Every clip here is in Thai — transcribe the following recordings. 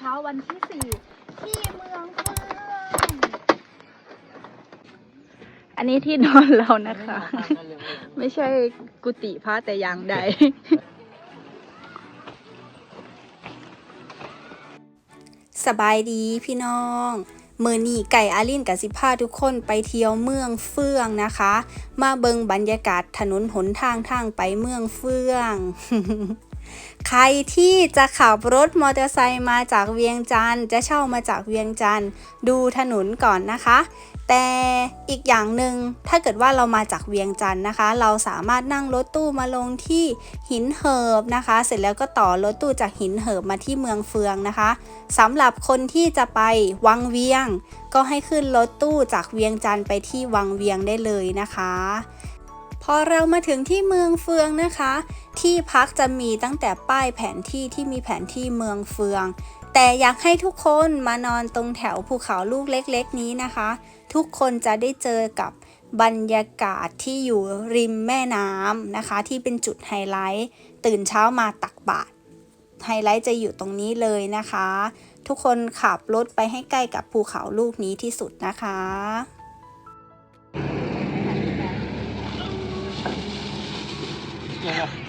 เช้าวันที่สี่ที่เมืองเฟืองอันนี้ที่นอนเรานะคะ ไม่ใช่กุฏิพระแต่อย่างใด สบายดีพี่น้องมือนี่ไก่อาลินกับสิพาทุกคนไปเที่ยวเมืองเฟื่องนะคะ มาเบิงบรรยากาศถนนหนทางทางไปเมืองเฟื่อง ใครที่จะขับรถมอเตอร์ไซค์มาจากเวียงจันทร์จะเช่ามาจากเวียงจันทร์ดูถนนก่อนนะคะ แต่อีกอย่างหนึ่งถ้าเกิดว่าเรามาจากเวียงจันทร์นะคะ เราสามารถนั่งรถตู้มาลงที่หินเหิบนะคะ เสร็จแล้วก็ต่อรถตู้จากหินเหิบมาที่เมืองเฟืองนะคะสำหรับคนที่จะไปวังเวียง ก็ให้ขึ้นรถตู้จากเวียงจันทร์ไปที่วังเวียงได้เลยนะคะ อเรามาถึงที่เมืองเฟืองนะคะ ที่พักจะมีตั้งแต่ป้ายแผนที่ที่มีแผนที่เมืองเฟือง แต่อยากให้ทุกคนมานอนตรงแถวภูเขาลูกเล็กๆ นี้นะคะ ทุกคนจะได้เจอกับบรรยากาศที่อยู่ริมแม่น้ำนะคะ ที่เป็นจุดไฮไลท์ ตื่นเช้ามาตักบาตรไฮไลท์จะอยู่ตรงนี้เลยนะคะ ทุกคนขับรถไปให้ใกล้กับภูเขาลูกนี้ที่สุดนะคะ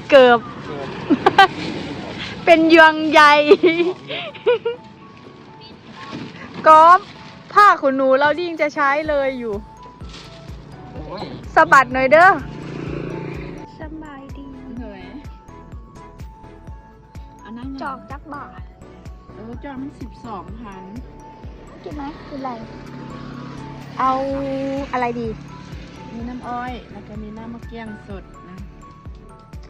เกือบ เป็นยวงใหญ่ก๊อฟผ้าขนหนูเราดิ้งจะใช้เลยอยู่สะบัดหน่อยเด้อสบายดีเหนื่อยอันนั้นจอกจักบาทเออจอกมันสิบสองพันกินไหมกินอะไร เอาอะไรดี มีน้ำอ้อย แล้วก็มีน้ำมะเกียงสดนะ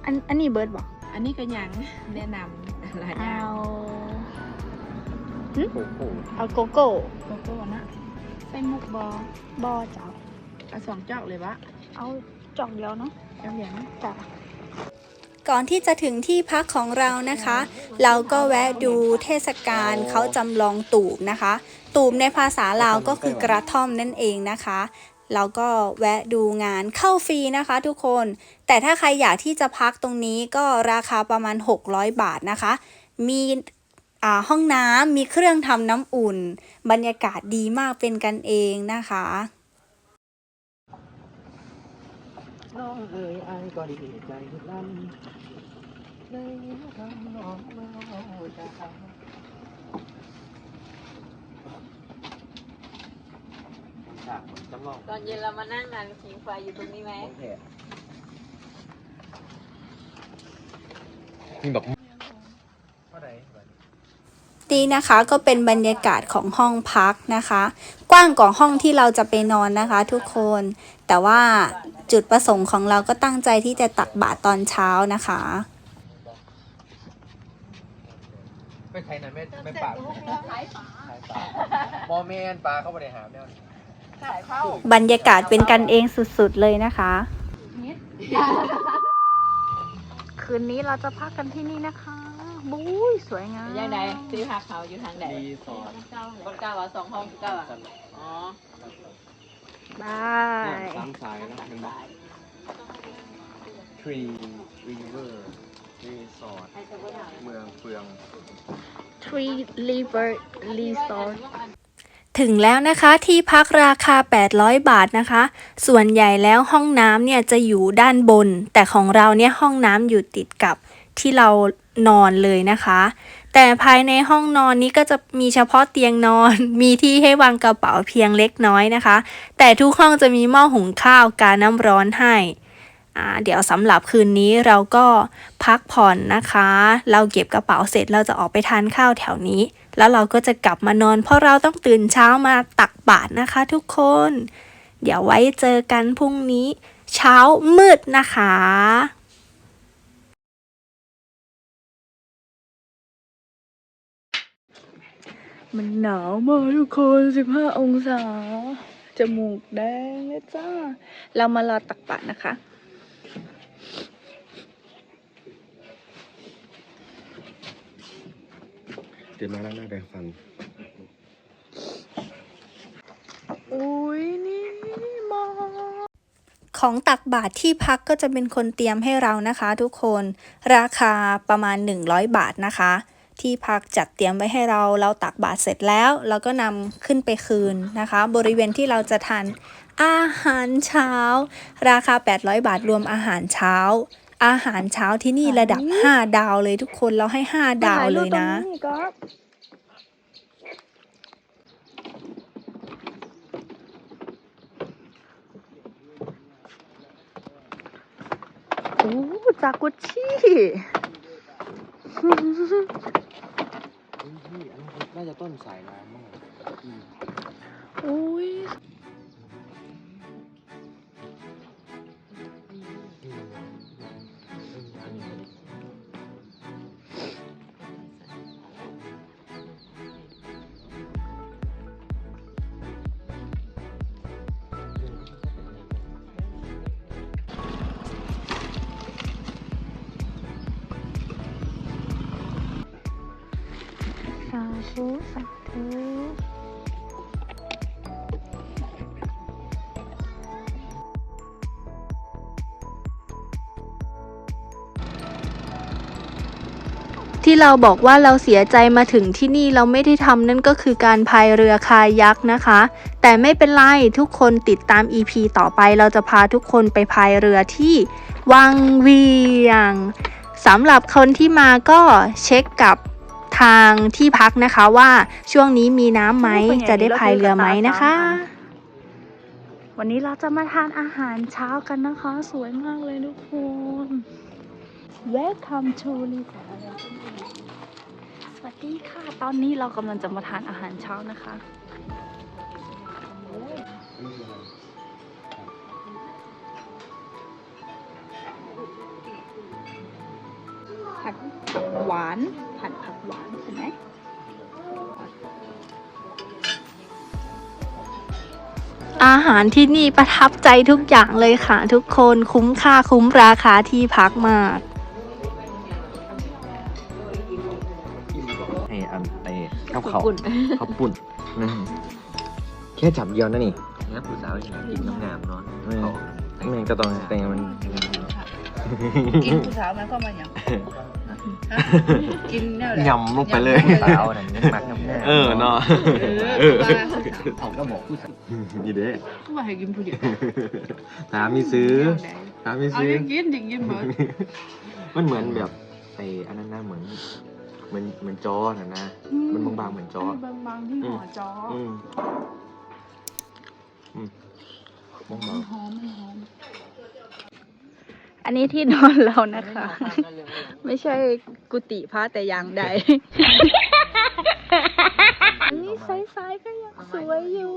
อันอันนี้เบิร์ดบอกอันนี้ก็ยังแนะนำหลายอย่าเอางเอาโกโก้โกโก้นะใส่มุกบอบอเจ้า เอาสองจอกเลยวะเอาจอกเดียวเนาะจอกเหลียงจ้ะ ก่อนที่จะถึงที่พักของเรานะคะ เราก็แวะดูเทศกาลเขาจำลองตูบนะคะ ตูบในภาษาลาวก็คือกระท่อมนั่นเองนะคะ เราก็แวะดูงานเข้าฟรีนะคะทุกคน แต่ถ้าใครอยากที่จะพักตรงนี้ก็ราคาประมาณ 600 บาทนะคะ มีอ่าห้องน้ำมีเครื่องทำน้ำอุ่น บรรยากาศดีมากเป็นกันเองนะคะน้องเอ๋ยอายก็ดีใจลั่นได้ยินคำน้องเมาจาก ฉากจำลองตอนเย็นเรามานั่งงานผิงไฟอยู่ตรงนี้ไหมของแท้มีแบบเท่าไหร่ นี่นะคะก็เป็นบรรยากาศของห้องพักนะคะ กว้างกว่าห้องที่เราจะไปนอนนะคะทุกคน แต่ว่าจุดประสงค์ของเราก็ตั้งใจที่จะตักบาตรตอนเช้านะคะ ไม่ใครนะไม่ไม่ปากขายปลาโมเมนปลาเขาไม่ได้หาแนวนี้ขายเข้า บรรยากาศเป็นกันเองสุดๆเลยนะคะ คืนนี้เราจะพักกันที่นี่นะคะบุ้ยสวยงามยังไงซื้อหาเขาอยู่ทางไหนรีสอร์ทคนเก้าอะสองห้องเก้าอะอ๋อบาเนี่ยยสามสายนะเห็นไหม Tree River Resort เมืองเฟือง Tree River Resort ถึงแล้วนะคะที่พักราคา 800 บาทนะคะ ส่วนใหญ่แล้วห้องน้ำเนี่ยจะอยู่ด้านบน แต่ของเราเนี่ยห้องน้ำอยู่ติดกับที่เรานอนเลยนะคะ แต่ภายในห้องนอนนี้ก็จะมีเฉพาะเตียงนอน มีที่ให้วางกระเป๋าเพียงเล็กน้อยนะคะ แต่ทุกห้องจะมีหม้อหุงข้าวกาน้ำร้อนให้ เดี๋ยวสำหรับคืนนี้เราก็พักผ่อนนะคะ เราเก็บกระเป๋าเสร็จเราจะออกไปทานข้าวแถวนี้ แล้วเราก็จะกลับมานอน เพราะเราต้องตื่นเช้ามาตักบาตรนะคะ ทุกคน เดี๋ยวไว้เจอกันพรุ่งนี้ เช้ามืดนะคะมันหนาวมากทุกคน15องศา จมูกแดงเลยจ้า เรามารอตักบาตรนะคะ ตื่นมาแล้วหน้าแดงฟัน อุ้ยนี่มองของตักบาตรที่พักก็จะเป็นคนเตรียมให้เรานะคะทุกคน ราคาประมาณ 100 บาทนะคะ ที่พักจัดเตรียมไว้ให้เราเราตักบาตรเสร็จแล้วเราก็นำขึ้นไปคืนนะคะ บริเวณที่เราจะทานอาหารเช้า ราคา 800 บาทรวมอาหารเช้า อาหารเช้าที่นี่ระดับ5ดาวเลยทุกคนเราให้5ดาวเลยนะ โอ้จากุชิอุ๊ยพี่อันนั้นน่าจะต้นสายน้ำมั้งอืมอุ้ยาธุสาธุที่เราบอกว่าเราเสียใจมาถึงที่นี่เราไม่ได้ทำนั่นก็คือการพายเรือคายักนะคะ แต่ไม่เป็นไรทุกคนติดตาม EP ต่อไปเราจะพาทุกคนไปพายเรือที่วังเวียงสำหรับคนที่มาก็เช็คกับ ทางที่พักนะคะว่าช่วงนี้มีน้ำไหมจะได้พายเรือไหมนะคะ วันนี้เราจะมาทานอาหารเช้ากันนะคะ สวยมากเลยทุกคน Welcome to ลิสาสวัสดีค่ะ ตอนนี้เรากำลังจะมาทานอาหารเช้านะคะานผัดผักหวานใช่ไหมอาหารที่นี่ประทับใจทุกอย่างเลยค่ะ ทุกคนคุ้มค่าคุ้มราคาที่พักมากให้อันไอ้ข้าวเขาข้าวปุ่นนะแค่จับเดียวนั่นนี่เนี่ยผู้สาวอย่างกินน้ำงามเนาะไม่ไม่ก็ต้องแต่งมันกินผู้สาวมันก็มาอย่างฮะ กินเนี่ยแหละยำลงไปเลย สาวนั่นยังมักน้ำงามเออเนาะเออว่าเขาก็บอกผู้สาวนี่เด้ผู้ว่าให้กินผู้เดียวถามมีซื้อถามมีเอาซื้อยังกินยังกินหมดมันเหมือนแบบไอ้อันนั้นนะเหมือนเหมือนเหมือนจอน่ะนะ มันบางๆเหมือนจอบางๆที่ห่อจออืมอืมบางหอมมันหอม อันนี้ที่นอนเรานะคะ ไม่ใช่กุฏิพระแต่อย่างใด อันนี้ไซส์ๆก็ยังสวยอยู่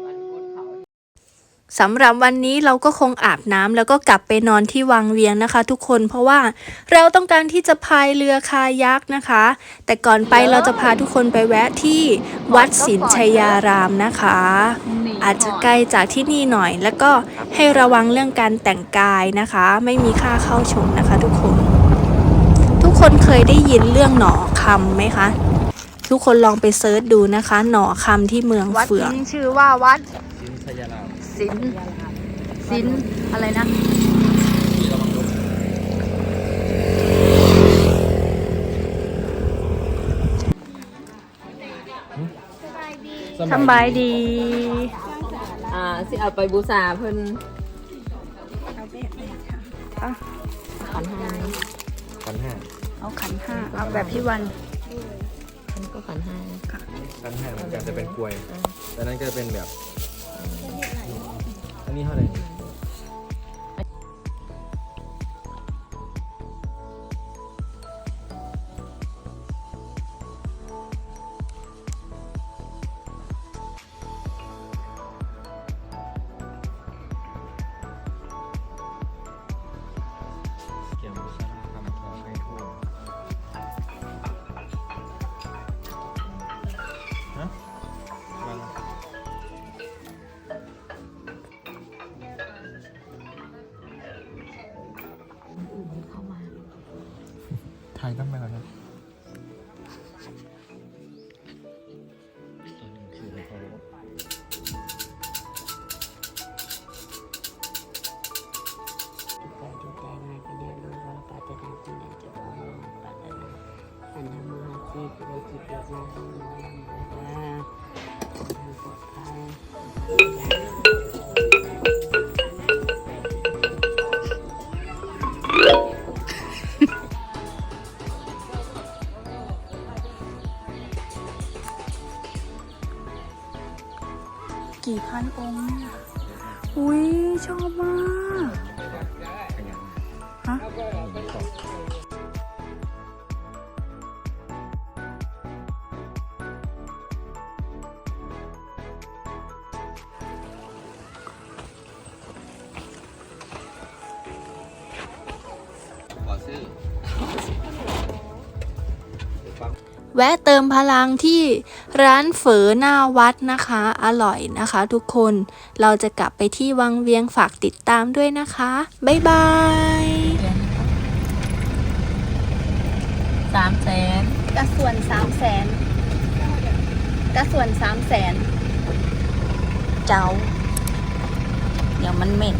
สำหรับวันนี้เราก็คงอาบน้ำแล้วก็กลับไปนอนที่วังเวียงนะคะ ทุกคนเพราะว่าเราต้องการที่จะพายเรือคายักนะคะ แต่ก่อนไปเราจะพาทุกคนไปแวะที่วัดสินชัยารามนะคะ อาจจะไกลจากที่นี่หน่อย แล้วก็ให้ระวังเรื่องการแต่งกายนะคะ ไม่มีค่าเข้าชมนะคะ ทุกคน ทุกคนเคยได้ยินเรื่องหนอคำไหมคะ ทุกคนลองไปเซิร์ชดูนะคะ หนอคำที่เมืองเฟืองชื่อว่าวัด สินสินอะไรนะสำบายดี อ่า สิเอาไปบูชาเพิ่นขันห้าพันห้าเอาขันห้าเอาแบบพี่วันเพิ่นก็ขันห้าพันห้าเหมือนกันจะเป็นกลวยแต่นั้นก็จะเป็นแบบ อันนี้ ไทยต้องเป็นอะไร แวะเติมพลังที่ร้านเฝอหน้าวัดนะคะ อร่อยนะคะทุกคนเราจะกลับไปที่วังเวียงฝากติดตามด้วยนะคะ บ๊ายบายสามแสนกระส่วนสามแสนกระส่วนสามแสนเจ้า เดี๋ยวมันเหม็น